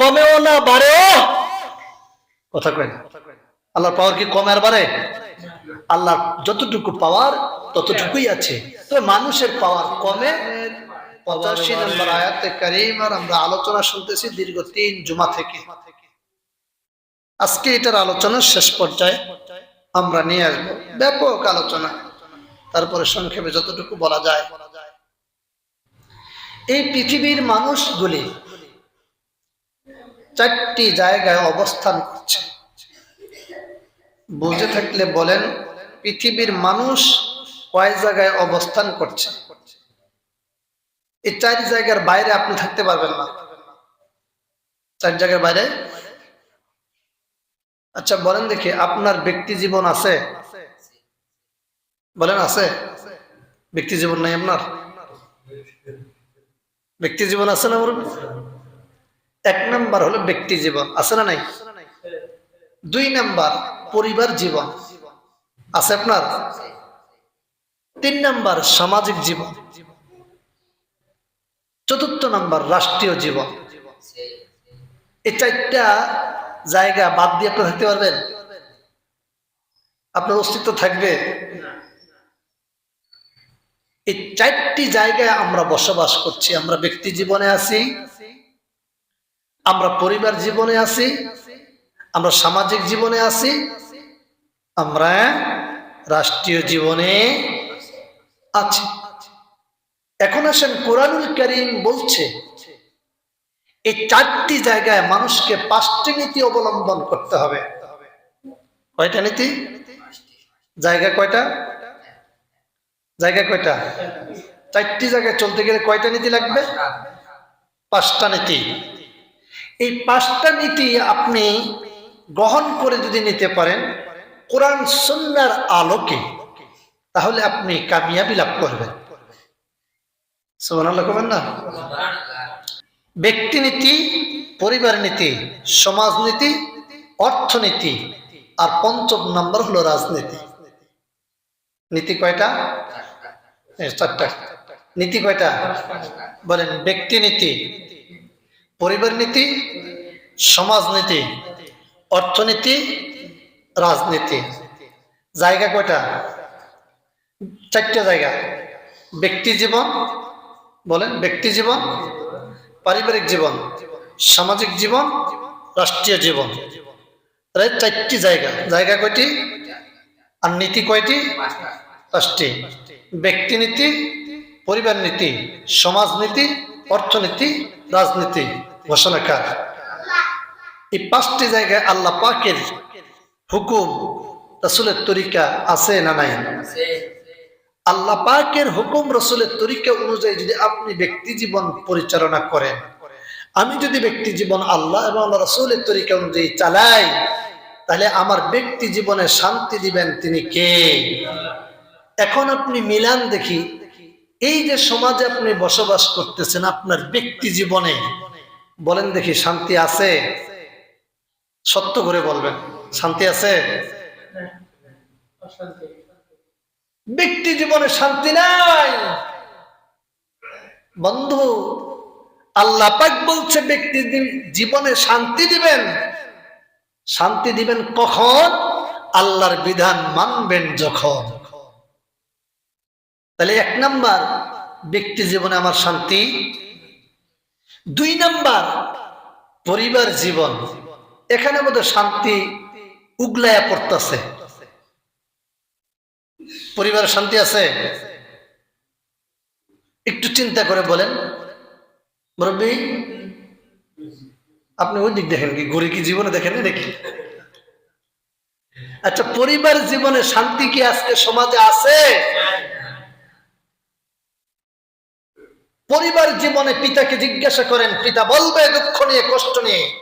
কমেও না বাড়েও। কথা কয় না? আল্লাহর পাওয়ার কি কমে আর বাড়ে? আল্লাহ যতটুকু পাওয়ার ততটুকুই আছে। তবে মানুষের পাওয়ার কমে। পঁচাশি নম্বর আয়াতে আমরা আলোচনা শুনতেছি দীর্ঘ তিন জুমা থেকে। আজকে এটার আলোচনার শেষ পর্যায়ে আমরা নিয়ে আসব। ব্যাপক আলোচনা। তারপরে সংক্ষেপে যতটুকু বলা যায়। এই পৃথিবীর মানুষগুলি চারটি জায়গায় অবস্থান করছে। বুঝে থাকলে বলেন, পৃথিবীর মানুষ কয় জায়গায় অবস্থান করছে? এই চার জায়গার বাইরে আপনি থাকতে পারবেন না। চার জায়গার বাইরে? আচ্ছা বলেন দেখি, আপনার ব্যক্তি জীবন আছে? বলেন, আছে? ব্যক্তি জীবন নাই আপনার? ব্যক্তি জীবন আছে না? এক নাম্বার হলো ব্যক্তি জীবন, আছে না নাই? দুই নাম্বার, পরিবার জীবন, আছে আপনার? তিন নাম্বার, সামাজিক জীবন, চতুর্থ নাম্বার, রাষ্ট্রীয় জীবন। এই চারটা জায়গা বাদ দিয়ে আপনি থাকতে পারবেন? আপনার অস্তিত্ব থাকবে? এই চারটি জায়গায় আমরা বসবাস করছি, আমরা ব্যক্তি জীবনে আছি আমরা পরিবার জীবনে আছি, আমরা সামাজিক জীবনে আছি, আমরা রাষ্ট্রীয় জীবনে আছি। এখন আসেন কোরআনুল করিম বলছে, এই চারটি জায়গায় মানুষকে পাঁচটি নীতি অবলম্বন করতে হবে। কয়টা নীতি? জায়গা কয়টা? জায়গা কয়টা? চারটি জায়গায় চলতে গেলে কয়টা নীতি লাগবে? পাঁচটা নীতি। এই পাঁচটা নীতি আপনি গ্রহণ করে যদি নিতে পারেন, কোরআন সন্ন্যার আলোকে, তাহলে আপনি কামিয়াবি লাভ করবেন। না? ব্যক্তি নীতি, পরিবার নীতি সমাজনীতি অর্থনীতি, আর পঞ্চম নম্বর হলো রাজনীতি। নীতি কয়টা? চারটা। নীতি কয়টা? বলেন, ব্যক্তি নীতি পরিবার নীতি সমাজনীতি অর্থনীতি, রাজনীতি। জায়গা কয়টা? চারটা জায়গা। ব্যক্তি জীবন, বলেন ব্যক্তি জীবন, পারিবারিক জীবন, সামাজিক জীবন, রাষ্ট্রীয় জীবন। চারটি জায়গা। জায়গা কয়টি? আর নীতি কয়টি? পাঁচটি। ব্যক্তি নীতি, পরিবার নীতি, সমাজ নীতি অর্থনীতি, রাজনীতি ঘোষণাকার এই পাঁচটি জায়গায় আল্লাহ পাকের হুকুম, রসুলের তরিকা আছে না নাই? আল্লাহ পাকের হুকুম, রসুলের তরিকা অনুযায়ী যদি আপনি ব্যক্তি জীবন পরিচালনা করেন, আমি যদি ব্যক্তি জীবন আল্লাহ এবং আল্লাহ রসুলের তরিকা অনুযায়ী চালাই, তাহলে আমার ব্যক্তি জীবনে শান্তি দিবেন তিনি কে? এখন আপনি মিলান দেখি এই যে সমাজে আপনি বসবাস করতেছেন আপনার ব্যক্তি জীবনে, বলেন দেখি, শান্তি আছে? সত্য করে বলবেন। শান্তি আছে? ব্যক্তি জীবনে শান্তি নাই। বন্ধু, আল্লাহ পাক বলছে, ব্যক্তি জীবনে শান্তি দিবেন। শান্তি দিবেন কখন? আল্লাহর বিধান মানবেন যখন। তাহলে এক নাম্বার ব্যক্তি জীবনে আমার শান্তি, দুই নাম্বার পরিবার জীবন। এখানে বোধ শান্তি উগলায়া পড়তেছে। পরিবারের শান্তি আছে? একটু চিন্তা করে বলেন। মুরব্বী, আপনি ওই দিক দেখেন কি? ঘুরে কি জীবনে দেখেন দেখি আচ্ছা পরিবার জীবনে শান্তি কি আজকে সমাজে আছে? পরিবার জীবনে পিতাকে জিজ্ঞাসা করেন, পিতা, বলবে দুঃখ নিয়ে, কষ্ট নিয়ে?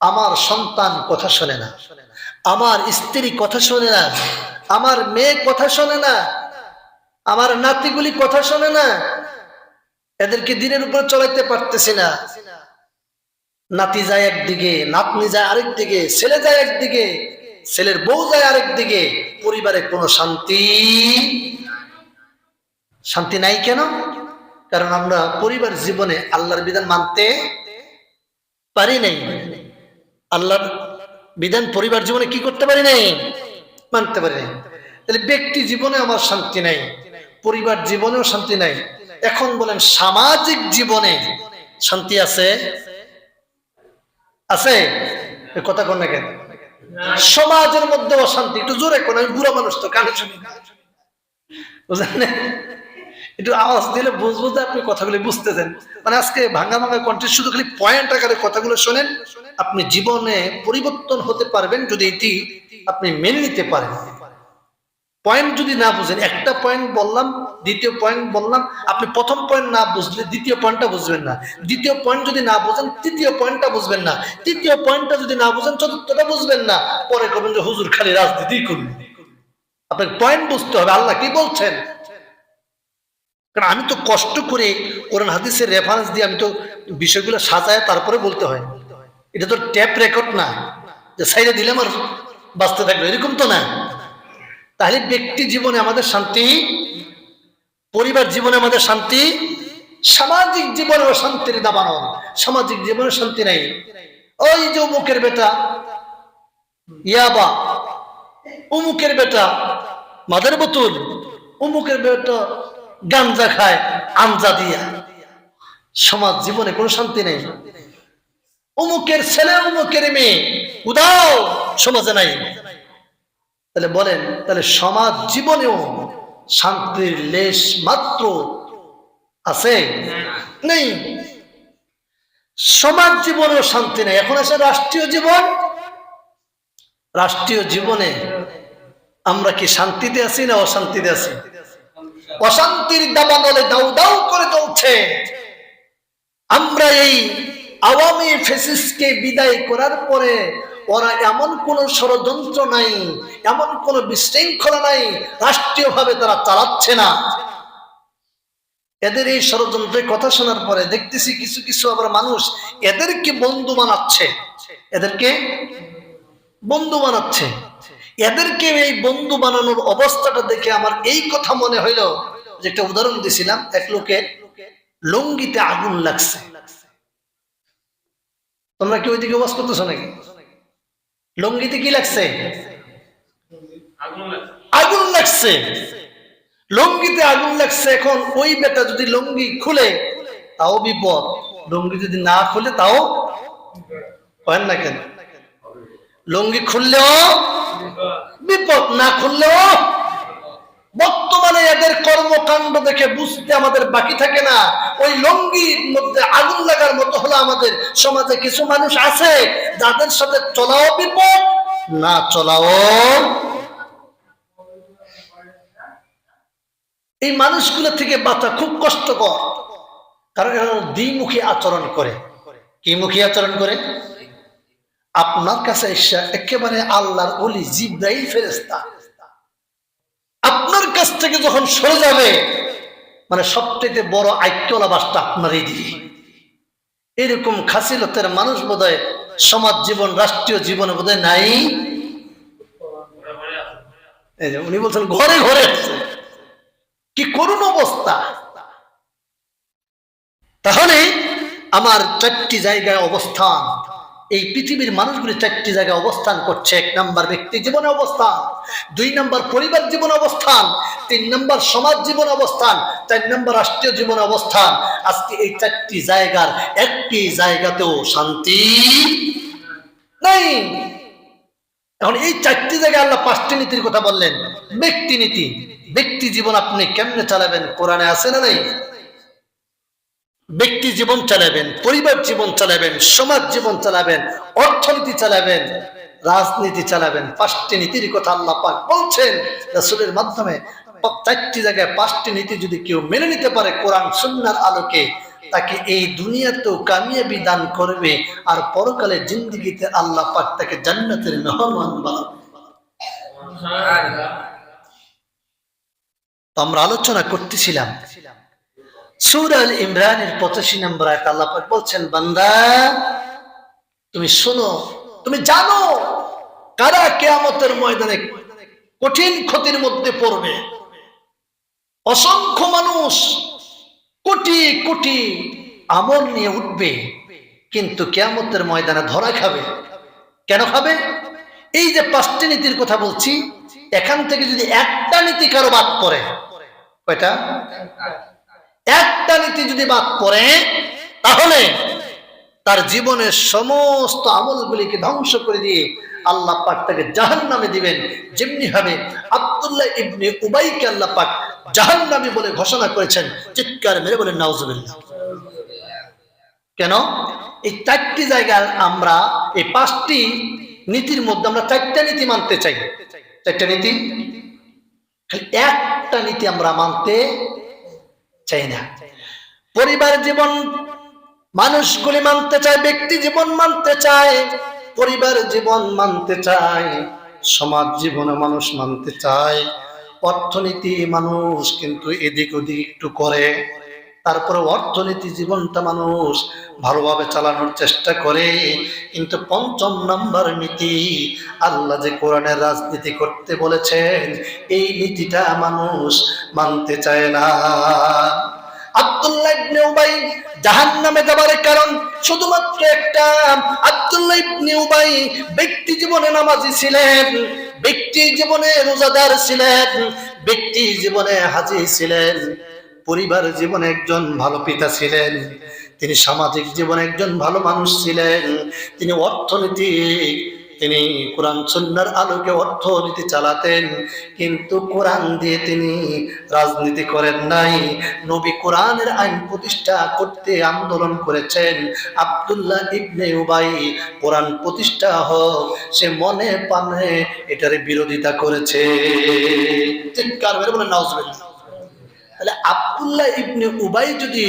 আমার সন্তান কথা শোনে না। আমার স্ত্রী কথা শোনে না। আমার মেয়ে কথা শোনে না। আমার নাতিগুলি কথা শোনে না। এদেরকে দিনের উপর চলাইতে পারতেছি না। নাতি যায় একদিকে, নাতনি যায় আরেক দিকে, ছেলে যায় একদিকে, ছেলের বউ যায় আরেক দিকে। পরিবারে কোনো শান্তি শান্তি নাই কেন? কারণ আমরা পরিবার জীবনে আল্লাহর বিধান মানতে পারি নাই। আল্লাহর বিধান পরিবার জীবনে কি করতে পারি নাই? মানতে পারি নাই। তাহলে ব্যক্তি জীবনে আমার শান্তি নাই, পরিবার জীবনেও শান্তি নাই। এখন বলেন সামাজিক জীবনে শান্তি আছে? আছে? কথা কোন কেন? সমাজের মধ্যে অশান্তি একটু জোরে কোন, আমি বুড়া মানুষ তো, কানে শুনি। বুঝলেন? একটু আওয়াজ দিলে বুঝব যে আপনি কথাগুলি বুঝতেছেন। মানে আজকে ভাঙা ভাঙা কণ্ঠে শুধু খালি পয়েন্ট আকারে কথাগুলো শোনেন, আপনি জীবনে পরিবর্তন হতে পারবেন যদি এটি আপনি মেনে নিতে পারেন। পয়েন্ট যদি না বুঝেন, একটা পয়েন্ট বললাম, দ্বিতীয় পয়েন্ট বললাম, আপনি প্রথম পয়েন্ট না বুঝলে দ্বিতীয় পয়েন্টটা বুঝবেন না। দ্বিতীয় পয়েন্ট যদি না বুঝেন, তৃতীয় পয়েন্টটা বুঝবেন না। তৃতীয় পয়েন্টটা যদি না বুঝেন, চতুর্থটা বুঝবেন না। পরে করবেন যে হুজুর খালি রাজনীতি করুন। আপনাকে পয়েন্ট বুঝতে হবে, আল্লাহ কি বলছেন? কারণ আমি তো কষ্ট করে কোরআন হাদিসের রেফারেন্স দিয়ে আমি তো বিষয়গুলো সাজায় তারপরে বলতে হয়। এটা তো ট্যাপ রেকর্ড না। যে সাইডে দিলে আমার বাঁচতে থাকল এরকম তো না। তাহলে ব্যক্তি জীবনে আমাদের শান্তি, পরিবার জীবনে আমাদের শান্তি, সামাজিক জীবনে শান্তির দাবানো সামাজিক জীবনে শান্তি নাই। ওই যে অমুকের বেটা ইয়াবা অমুকের বেটা মাদের বোতল অমুকের বেটা গাঞ্জা খায়, আঞ্জা দিয়া। সমাজ জীবনে কোনো শান্তি নেই। অমুকের ছেলে, অমুকের মেয়ে। উদাও, সমাজে নাই। তাহলে বলেন, তাহলে সমাজ জীবনেও শান্তির লেশ মাত্র আছে? নেই। সমাজ জীবনেও শান্তি নেই। এখন আছে রাষ্ট্রীয় জীবন। রাষ্ট্রীয় জীবনে আমরা কি শান্তিতে আছি না অশান্তিতে আছি? অশান্তির দাবানলে দাউ দাউ করে চলছে আমরা এই আওয়ামী ফেসিসকে বিদায় করার পরে ওরা এমন কোন ষড়যন্ত্র নাই, এমন কোন বিশৃঙ্খলা নাই, রাষ্ট্রীয়ভাবে তারা চালাচ্ছে না। এদের এই ষড়যন্ত্রের কথা শোনার পরে দেখতেছি কিছু কিছু আবার মানুষ এদেরকে বন্ধু বানাচ্ছে। এদেরকে বন্ধু বানাচ্ছে। এদেরকে এই বন্ধু বানানোর অবস্থাটা দেখে আমার এই কথা মনে হইল যে একটা উদাহরণ দিছিলাম, এক লোকের লঙ্গিতে আগুন লাগছে। তোমরা কি ওইদিকে ওয়াজ করতেছো নাকি? লঙ্গিতে কি লাগছে? আগুন লাগছে। লঙ্গিতে আগুন লাগছে, এখন ওই বেটা যদি লঙ্গি খুলে, তাও বিপদ। লঙ্গি যদি না খুলে, তাও হয় না কেন? লঙ্গি খুললেও বিপদ, না খুললেও বর্তমানে এদের কর্মকাণ্ড দেখে বুঝতে আমাদের বাকি থাকে না। ওই লঙ্গির মধ্যে আগুন লাগার মতো হলো আমাদের সমাজে কিছু মানুষ আছে, যাদের সাথে চলাও বিপদ, না চলাও। এই মানুষগুলো থেকে বাঁচা খুব কষ্টকর। কারণ এরা দ্বিমুখী আচরণ করে। কি মুখী আচরণ করে? আপনার কাছে এসে একেবারে আল্লাহর অলি জিব্রাইল ফেরেস্তা আপনার কাছ থেকে যখন সরে যাবে মানে সবচেয়ে বড় আইক্যলা বাসটা আপনারই দিবে। এরকম খাসিলতের মানুষ বোধহয় সমাজ জীবন, রাষ্ট্রীয় জীবনে বোধহয় নাই। উনি বলছেন, ঘরে ঘরে কি করুন অবস্থা। তাহলে আমার চারটি জায়গায় অবস্থান। এই পৃথিবীর মানুষগুলি চারটি জায়গায় অবস্থান করছে। এক নাম্বার ব্যক্তি জীবনে অবস্থান, দুই নাম্বার পরিবার জীবন অবস্থান, তিন নাম্বার সমাজ জীবন অবস্থান, চার নাম্বার রাষ্ট্রীয় জীবন অবস্থান। আজকে এই চারটি জায়গার একটি জায়গাতেও শান্তি নাই। এখন এই চারটি জায়গায় আল্লাহ পাঁচটি নীতির কথা বললেন, ব্যক্তি নীতি। ব্যক্তি জীবন আপনি কেমনে চালাবেন? কোরআনে আছে না নাই? ব্যক্তি জীবন চালাবেন, পরিবার জীবন চালাবেন, সমাজ জীবন চালাবেন, অর্থনীতি চালাবেন, রাজনীতি চালাবেন, পাঁচটি নীতির কথা আল্লাহ পাক বলছেন। রাসূলের মাধ্যমে চারটি জায়গায় পাঁচটি নীতি যদি কেউ মেনে নিতে পারে কোরআন, সুন্নার আলোকে, তাকে এই দুনিয়াতেও কামিয়াবি দান করবে আর পরকালে জিন্দিগিতে আল্লাহ পাক তাকে জান্নাতের মেহমান বানাবে। আমরা আলোচনা করতেছিলাম সুর আল ইমরানের পঁচাশি নম্বর আয়াত আল্লাহ বলছেন, বান্দা, তুমি শোনো, তুমি জানো কারা কেয়ামতের ময়দানে কঠিন ক্ষতির মধ্যে পড়বে। অসংখ্য মানুষ কোটি কোটি আমল নিয়ে উঠবে, কিন্তু কেয়ামতের ময়দানে ধরা খাবে। কেন খাবে? এই যে পাঁচটি নীতির কথা বলছি, এখান থেকে যদি একটা নীতি কারও বাদ পড়ে, কয়টা? একটা নীতি যদি বাদ পড়ে, তাহলে তার জীবনের সমস্ত আমলগুলিকে ধ্বংস করে দিয়ে আল্লাহ পাক তাকে জাহান নামে দিবেন। যেমনি ভাবে আব্দুল্লাহ ইবনে উবাইকে আল্লাহ পাক জাহান নামে বলে ঘোষণা করেছেন। চিৎকার মেরে বলেন, নাউজুবিল্লাহ। কেন? এই চারটি জায়গায় আমরা এই পাঁচটি নীতির মধ্যে আমরা চারটা নীতি মানতে চাই। চারটা নীতি? একটা নীতি আমরা মানতে চাই না। পরিবার জীবন মানুষগুলি মানতে চায়, ব্যক্তি জীবন মানতে চায়, পরিবার জীবন মানতে চায়, সমাজ জীবনে মানুষ মানতে চায়, অর্থনীতি মানুষ কিন্তু এদিক ওদিক একটু করে। তারপরে অর্থনীতি জীবনটা মানুষ ভালোভাবে চালানোর চেষ্টা করে। কিন্তু পঞ্চম নাম্বার নীতি, আল্লাহ যে কোরআনের রাজনীতি করতে বলেছেন, এই নীতিটা মানুষ মানতে চায় না। আব্দুল্লাহ ইবনে উবাই জাহান্নামে যাবার কারণ শুধুমাত্র একটা। আব্দুল্লাহ ইবনে উবাই ব্যক্তি জীবনে নামাজি ছিলেন, ব্যক্তি জীবনে রোজাদার ছিলেন, ব্যক্তি জীবনে হাজি ছিলেন। পরিবার জীবনে একজন ভালো পিতা ছিলেন, তিনি সামাজিক জীবনে একজন ভালো মানুষ ছিলেন, তিনি অর্থনীতি, তিনি কোরআন সন্ন্যার আলোকে অর্থনীতি চালাতেন, কিন্তু কোরআন দিয়ে তিনি রাজনীতি করেন নাই। নবী কোরআনের আইন প্রতিষ্ঠা করতে আন্দোলন করেছেন। আব্দুল্লাহ ইবনে উবাই কোরআন প্রতিষ্ঠা হোক, সে মনে পানে এটার বিরোধিতা করেছে। চিৎকার বলে নাউজুবিল্লাহ। তাহলে আবদুল্লাহ ইবনে উবাই যদি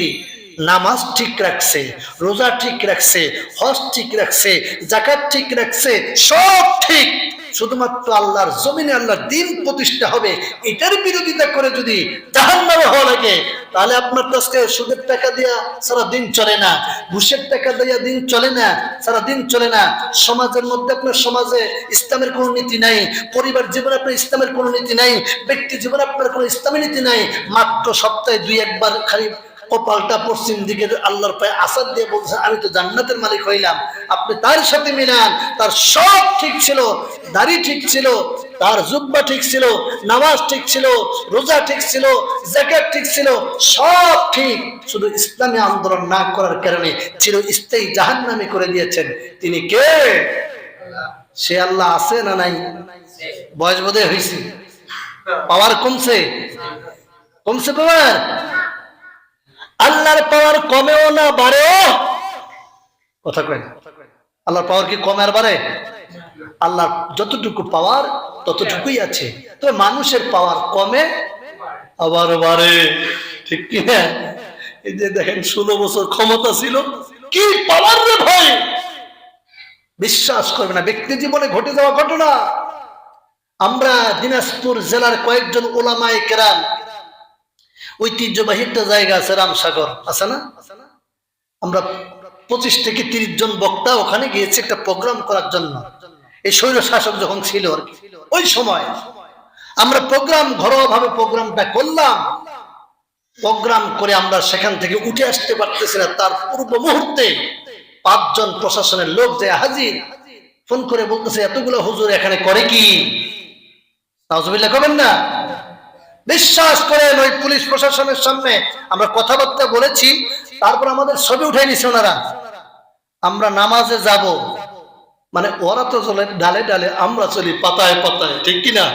নামাজ ঠিক রাখছে, রোজা ঠিক রাখছে, হজ ঠিক রাখছে জাকাত ঠিক রাখছে, সব ঠিক। শুধুমাত্র আল্লাহর জমিনে আল্লাহর দিন প্রতিষ্ঠা হবে, এটার বিরোধিতা করে যদি জাহান্নামে হওয়া লাগে, তাহলে আপনার তো সুদের টাকা দিয়া সারা দিন চলে না, ঘুষের টাকা দিয়া দিন চলে না, সারা দিন চলে না। সমাজের মধ্যে আপনার সমাজে ইসলামের কোনো নীতি নাই, পরিবার জীবনে আপনার ইসলামের কোনো নীতি নাই, ব্যক্তি জীবনে আপনার কোনো ইসলামের নীতি নাই, মাত্র সপ্তাহে দুই একবার খালি কপালটা পশ্চিম দিকে আল্লাহর পায়ে আসাদ দিয়ে বলছে, আমি তো জান্নাতের মালিক হইলাম। আপনি তার সাথে মিলান। তার সব ঠিক ছিল, দাড়ি ঠিক ছিল, তার জুব্বা ঠিক ছিল, নামাজ ঠিক ছিল, রোজা ঠিক ছিল জ্যাকেট ঠিক ছিল, সব ঠিক। শুধু ইসলামী আন্দোলন না করার কারণে চির স্থায়ী জাহান্নামে করে দিয়েছেন। তিনি কে? সে আল্লাহ আছে না নাই? বয়স বোধে হয়েছে। পাওয়ার কমছে। কমছে পাওয়ার? আল্লাহর পাওয়ার কমেও না বাড়েও। কথা কয় না। আল্লাহর পাওয়ার কি কমে আর বাড়ে? আল্লাহর যতটুকু পাওয়ার, ততটুকুই আছে। তবে মানুষের পাওয়ার কমে আবার বাড়ে। ঠিক কি না? এই যে দেখেন, ষোলো বছর ক্ষমতা ছিল। কি পাওয়ার রে ভাই? বিশ্বাস করবে না, ব্যক্তি জীবনে ঘটে যাওয়া ঘটনা। আমরা দিনাজপুর জেলার কয়েকজন ওলামায়ে কেরাম ঐতিহ্যবাহী একটা জায়গা আছে রামসাগর, আছে না? আমরা পঁচিশ থেকে তিরিশ জন বক্তা ওখানে গিয়েছে একটা প্রোগ্রাম করার জন্য। এই স্বৈর শাসক যখন ছিল আর কি, ওই সময় আমরা প্রোগ্রাম ঘরোয়া ভাবে প্রোগ্রামটা করলাম। প্রোগ্রাম করে আমরা সেখান থেকে উঠে আসতে পারতেছি না। তার পূর্ব মুহূর্তে পাঁচজন প্রশাসনের লোক যে হাজির, ফোন করে বলতেছে, এতগুলো হুজুর এখানে করে কি? নাউজুবিল্লাহ করবেন না? বিশ্বাস করেন ওই পুলিশ প্রশাসনের সামনে আমরা কথাবার্তা বলেছি, তারপর আমাদের ছবি উঠাই নিছে ওনারা। আমরা নামাজে যাব। মানে ওরা তো চলে ডালে ডালে, আমরা চলি পাতায় পাতায়, ঠিক কিনা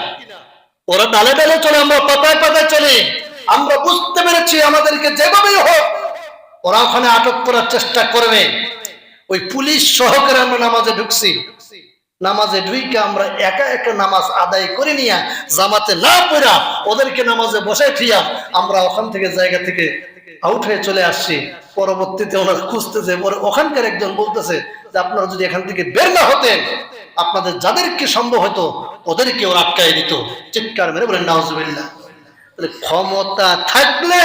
ওরা ডালে ডালে চলে, আমরা পাতায় পাতায় চলি। আমরা বুঝতে পেরেছি আমাদেরকে যেভাবেই হোক, ওরা ওখানে আটক করার চেষ্টা করবে। ওই পুলিশ সহকারে আমরা নামাজে ঢুকছি। নামাজে ঢুইকে আমরা একা একা নামাজ আদায় করে নিয়া জামাতে না পড়া ওদেরকে নামাজে বসাই থিয়া আমরা ওখান থেকে জায়গা থেকে আউট হয়ে চলে আসছি। পরবর্তীতে ওনারা খুঁজতেছে, পরে ওখানকার একজন বলতেছে যে, আপনারা যদি এখান থেকে বের না হতেন, আপনাদের যাদেরকে সম্ভব হতো ওদেরকে ওরা আটকায় দিত। চিৎকার মেরে বলেন নাউজুবিল্লাহ তাহলে ক্ষমতা থাকলে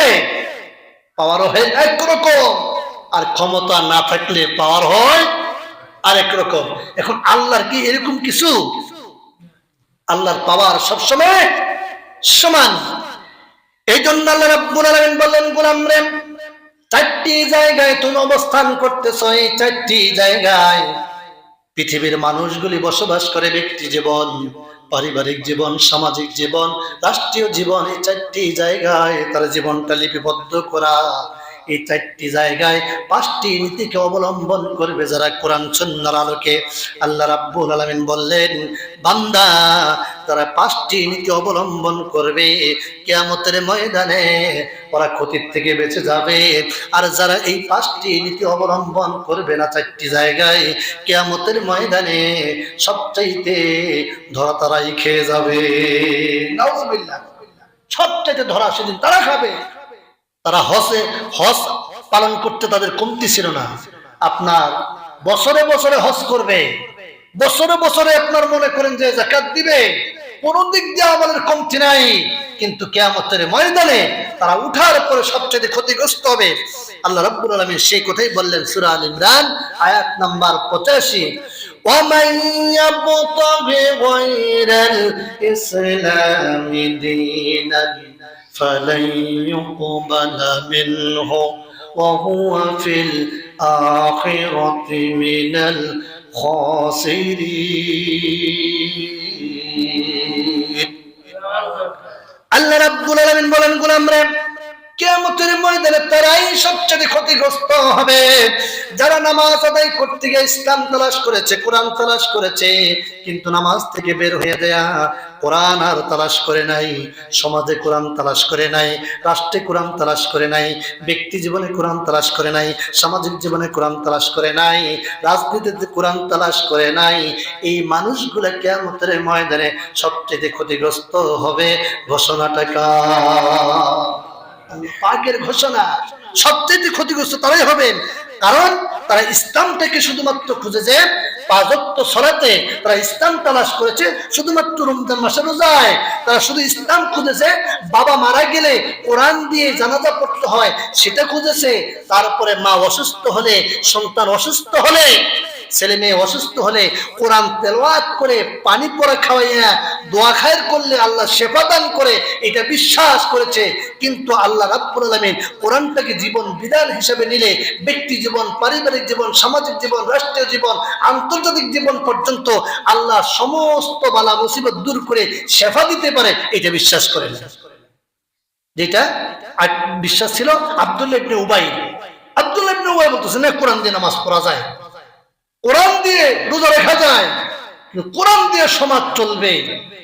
পাওয়ারও হয় একরকম, আর ক্ষমতা না থাকলে পাওয়ার হয় আরেক রকম। এখন আল্লাহর কি এরকম কিছু? আল্লাহর পাওয়ার সবসময় সমান। এই জন্য আল্লাহ বললেন চারটি জায়গায় তুমি অবস্থান করতেছ, এই চারটি জায়গায় পৃথিবীর মানুষগুলি বসবাস করে ব্যক্তি জীবন, পারিবারিক জীবন, সামাজিক জীবন, রাষ্ট্রীয় জীবন, এই চারটি জায়গায় তার জীবনটা লিপিবদ্ধ করা। এই চারটি জায়গায় পাঁচটি নীতিকে অবলম্বন করবে যারা কোরআন সন্ন্যার আলোকে। আল্লাহ রাব্বুল আলামিন বললেন, বান্দা, তারা পাঁচটি নীতি অবলম্বন করবে কেয়ামতের ময়দানে। ওরা ক্ষতির থেকে বেঁচে যাবে। আর যারা এই পাঁচটি নীতি অবলম্বন করবে না চারটি জায়গায়, কেয়ামতের ময়দানে সবচাইতে ধরা তারাই খেয়ে যাবে। সবচাইতে ধরা সেদিন তারা খাবে। তারা হসে হস পালন করতে তাদের কমতি ছিল না আপনার বছরে বছরে হজ করবে বছরে বছরে আপনার মনে করেন যে জাকাত দিবে কোন দিক দিয়ে আমাদের কমতি নাই কিন্তু কেয়ামতের ময়দানে তারা উঠার পরে সবচেয়ে ক্ষতিগ্রস্ত হবে আল্লাহ রাব্বুল আলামিন সেই কথাই বললেন সূরা আল ইমরান আয়াত নাম্বার 85 ومن يبتغي غير الإسلام دينا فلن يقبل منه وهو في الآخرة من الخاسرين আল্লাহ রাব্বুল আলামিন বলেন গোলামরা কিয়ামতের ময়দানে তারাই সবচেয়ে ক্ষতিগ্রস্ত হবে। যারা নামাজ আদায় করতে গিয়ে ইসলাম তালাশ করেছে, কোরআন তালাশ করেছে, কিন্তু নামাজ থেকে বের হয়ে দেয়া কোরআন আর তালাশ করে নাই, সমাজে কোরআন তালাশ করে নাই, রাষ্ট্রে কোরআন তালাশ করে নাই, ব্যক্তি জীবনে কোরআন তালাশ করে নাই, সামাজিক জীবনে কোরআন তালাশ করে নাই, রাজনীতিতে কোরআন তালাশ করে নাই, এই মানুষগুলো কেয়ামতের ময়দানে সবচেয়ে ক্ষতিগ্রস্ত হবে। ঘোষণাটা কার? পাকের ঘোষণা সবচেয়ে ক্ষতিগ্রস্ত তারাই হবেন। কারণ তারা ইসলামটাকে শুধুমাত্র খুঁজেছে পাঁচত্ব সরাতে তারা ইসলাম তালাশ করেছে শুধুমাত্র রমজান মাসে রোজায়। তারা শুধু ইসলাম খুঁজেছে, বাবা মারা গেলে কোরআন দিয়ে জানাজা পড়তে হয়, সেটা খুঁজেছে। তারপরে মা অসুস্থ হলে, সন্তান অসুস্থ হলে ছেলে মেয়ে অসুস্থ হলে কোরআন তেলাওয়াত করে, পানি পরে খাওয়াইয়া দোয়া খায়ের করলে আল্লাহ শেফা দান করে, এটা বিশ্বাস করেছে। কিন্তু আল্লাহ রাব্বুল আলামিন কোরআনটাকে জীবন বিধান হিসেবে নিলে ব্যক্তি জীবন, পারিবারিক জীবন, সামাজিক জীবন, রাষ্ট্রীয় জীবন, আন্তর্জাতিক জীবন পর্যন্ত আল্লাহ সমস্ত বালা মুসিবত দূর করে শেফা দিতে পারে, এটা বিশ্বাস করে না। যেটা বিশ্বাস ছিল আব্দুল্লাহ ইবনে উবাই। আব্দুল্লাহ ইবনে উবাই বলতেছে, না, কোরআন দিয়ে নামাজ পড়া যায়। কোরআন দিয়ে রোজা রেখা যায় কোরআন দিয়ে সমাজ চলবে,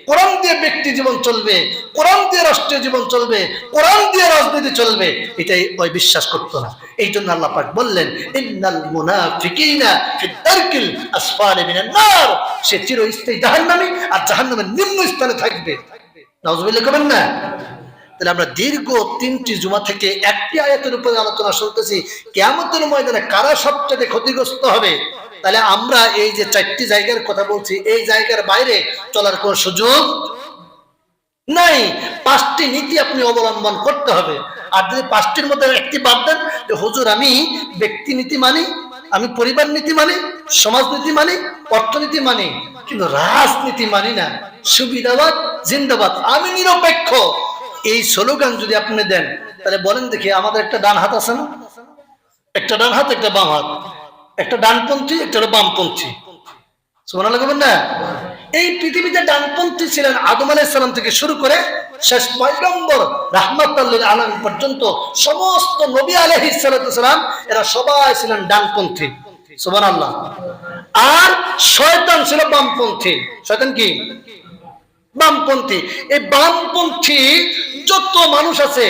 কোরআন দিয়ে ব্যক্তি জীবন চলবে, কোরআন দিয়ে রাষ্ট্রীয় জীবন চলবে, কোরআন দিয়ে রাজনীতি চলবে, এটাই ওই বিশ্বাস করতো না। এই জন্য আল্লাহ পাক বললেন, ইন্নাল মুনাফিকিনা ফি দারকিল আসফালি মিনান নার। সে চিরস্থায়ী জাহান্নামী আর জাহান্নামের নিম্ন স্থানে থাকবে। নাউজুবিল্লাহ না? তাহলে আমরা দীর্ঘ তিনটি জুমা থেকে একটি আয়াতের উপরে আলোচনা শুনতেছি। কেমতের ময়দানে কারা সবচেয়ে ক্ষতিগ্রস্ত হবে? তাহলে আমরা এই যে চারটি জায়গার কথা বলছি, এই জায়গার বাইরে চলার কোন সুযোগ নাই। পাঁচটি নীতি আপনি অবলম্বন করতে হবে। আর যদি পাঁচটির মধ্যে একটি বাদ দেন হুজুর আমি ব্যক্তি নীতি মানি, আমি পরিবার নীতি মানি, সমাজ নীতি মানি, অর্থনীতি মানি, কিন্তু রাজনীতি মানি না। সুবিধাবাদ, জিন্দাবাদ, আমি নিরপেক্ষ। এই স্লোগান যদি আপনি দেন, তাহলে বলেন দেখি আমাদের একটা ডান হাত আছে না? একটা ডান হাত, একটা বাম হাত। একটা ডানপন্থী একটা বামপন্থী। শোনা লাগবেন না? এই পৃথিবীতে ডানপন্থী ছিলেন আদম আলাইসালাম থেকে শুরু করে শেষ পয়গম্বর রাহমাত আলম পর্যন্ত সমস্ত নবী আলহি এরা সবাই ছিলেন ডানপন্থী। সুবান আল্লাহ আর শয়তান ছিল বামপন্থী। শয়তান কি? বামপন্থী এই বামপন্থী যত মানুষ আছে,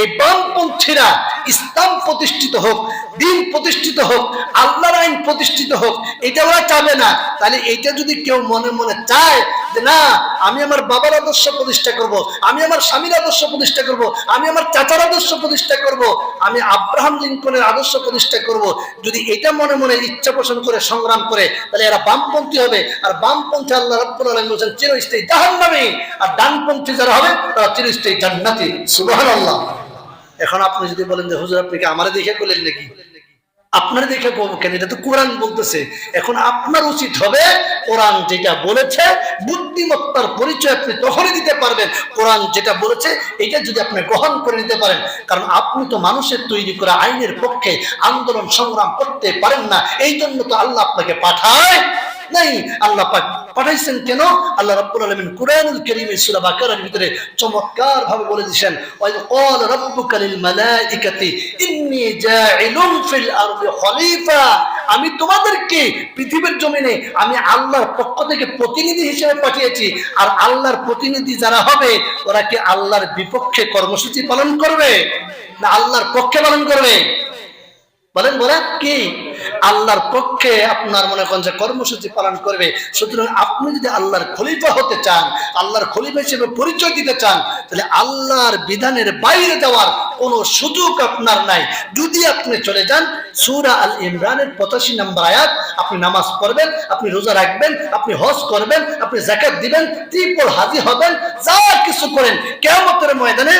এই বামপন্থীরা ইসলাম প্রতিষ্ঠিত হোক, দিন প্রতিষ্ঠিত হোক, আল্লাহর আইন প্রতিষ্ঠিত হোক, এটা ওরা চাবে না তাহলে এটা যদি কেউ মনে মনে চায় যে না, আমি আমার বাবার আদর্শ প্রতিষ্ঠা করব। আমি আমার স্বামীর আদর্শ প্রতিষ্ঠা করব। আমি আমার চাচার আদর্শ প্রতিষ্ঠা করব। আমি আব্রাহাম লিঙ্কনের আদর্শ প্রতিষ্ঠা করব। যদি এটা মনে মনে ইচ্ছা পোষণ করে, সংগ্রাম করে, তাহলে এরা বামপন্থী হবে আর বামপন্থী আল্লাহ রব্বুল আলম বলছেন, চিরস্থায়ী জাহান্নামী আর ডানপন্থী যারা হবে, তারা চিরস্থায়ী জান্নাতি। সুবহানাল্লাহ। এখন আপনি যদি বলেন যে, হুজুর, আপনি কি আমারে দেখে করলেন নাকি? আপনার দেখে কেন? এটা তো কোরআন বলতেছে। এখন আপনার উচিত হবে, কোরআন যেটা বলেছে, বুদ্ধিমত্তার পরিচয় আপনি তখনই দিতে পারবেন। কোরআন যেটা বলেছে, এটা যদি আপনি গ্রহণ করে নিতে পারেন। কারণ আপনি তো মানুষের তৈরি করা আইনের পক্ষে আন্দোলন সংগ্রাম করতে পারেন না। এই জন্য তো আল্লাহ আপনাকে পাঠায়। নাই। আল্লাহ পাঠাইছেন কেন? আল্লাহ কুরআনুল ভিতরে চমৎকার ভাবে বলে দিয়েছেন ক্বাল রাব্বুকা লিল ইন্নী জাইলুন ফিল আরদি খলিফা। আমি তোমাদেরকে পৃথিবীর জমিনে আমি আল্লাহর পক্ষ থেকে প্রতিনিধি হিসেবে পাঠিয়েছি, আর আল্লাহর প্রতিনিধি যারা হবে, ওরা কি আল্লাহর বিপক্ষে কর্মসূচি পালন করবে? না আল্লাহর পক্ষে পালন করবে? বলেন বলেন, কি? আল্লাহর পক্ষে আপনার মনে করেন যে কর্মসূচি পালন করবে। সুতরাং আপনি যদি আল্লাহর খলিফা হতে চান, আল্লাহর খলিফা হিসেবে পরিচয় দিতে চান, তাহলে আল্লাহর বিধানের বাইরে যাওয়ার কোনো সুযোগ আপনার নাই। যদি আপনি চলে যান, সুরা আল ইমরানের পঁচাশি নম্বর আয়াত, আপনি নামাজ পড়বেন, আপনি রোজা রাখবেন, আপনি হজ করবেন, আপনি জাকাত দিবেন, ত্রিপল হাজি হবেন, যা কিছু করেন কেমতের ময়দানে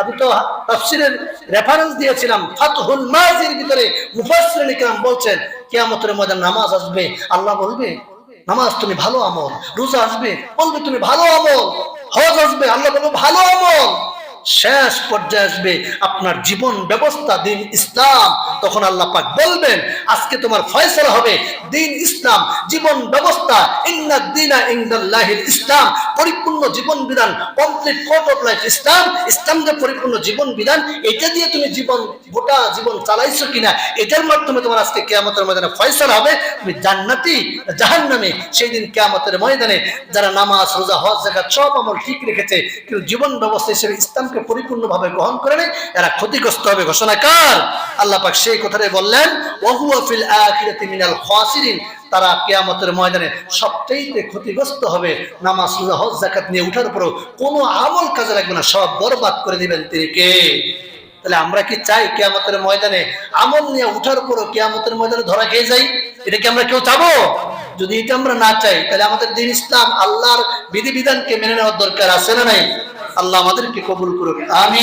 আমি তো তাফসিরের রেফারেন্স দিয়েছিলাম। ফাতহুল মাজির ভিতরে মুফাসসিরিন ইকরাম বলছেন, কিয়ামতের ময়দান নামাজ আসবে। আল্লাহ বলবে, নামাজ তুমি ভালো আমল, রোজা আসবে। বলবে, তুমি ভালো আমল, হজ আসবে। আল্লাহ বলবে, ভালো আমল। শেষ পর্যায়ে আসবে আপনার জীবন ব্যবস্থা, দিন ইসলাম। তখন আল্লাহ পাক বলবেন, আজকে তোমার ফয়সালা হবে দিন ইসলাম, জীবন ব্যবস্থা ইসলাম, পরিপূর্ণ জীবন বিধান কমপ্লিট কোড অফ লাইফ ইসলাম। ইসলাম যে পরিপূর্ণ জীবন বিধান এটা দিয়ে তুমি জীবন, গোটা জীবন চালাইছো কিনা, এটার মাধ্যমে তোমার আজকে কেয়ামতের ময়দানে ফয়সালা হবে। তুমি জান্নাতি, জাহান্নামে, সেই দিন কেয়ামতের ময়দানে যারা নামাজ, রোজা, হজ জাকাত সব আমল ঠিক রেখেছে, কিন্তু জীবন ব্যবস্থা হিসেবে ইসলামকে পরিপূর্ণভাবে গ্রহণ করে নেই এরা ক্ষতিগ্রস্ত হবে, ঘোষণা কার? আল্লাহ পাক সেই কথাটাই বললেন, ওহুয়া মিনাল খাসিরিন তারা কেয়ামতের ময়দানে সবচেয়ে ক্ষতিগ্রস্ত হবে। নামাজ জাকাত নিয়ে উঠার পরও কোনো আমল কাজে লাগবে না, সব বরবাদ করে দিবেন তিনি কে? তাহলে আমরা কি চাই কেয়ামতের ময়দানে? আমল নিয়ে উঠার পরও কেয়ামতের ময়দানে ধরা খেয়ে যাই? এটা কি আমরা কেউ চাবো? যদি এটা আমরা না চাই, তাহলে আমাদের দিন ইসলাম আল্লাহর বিধিবিধানকে মেনে নেওয়ার দরকার আছে না নাই? আল্লাহ আমাদেরকে কবুল করুক। আমি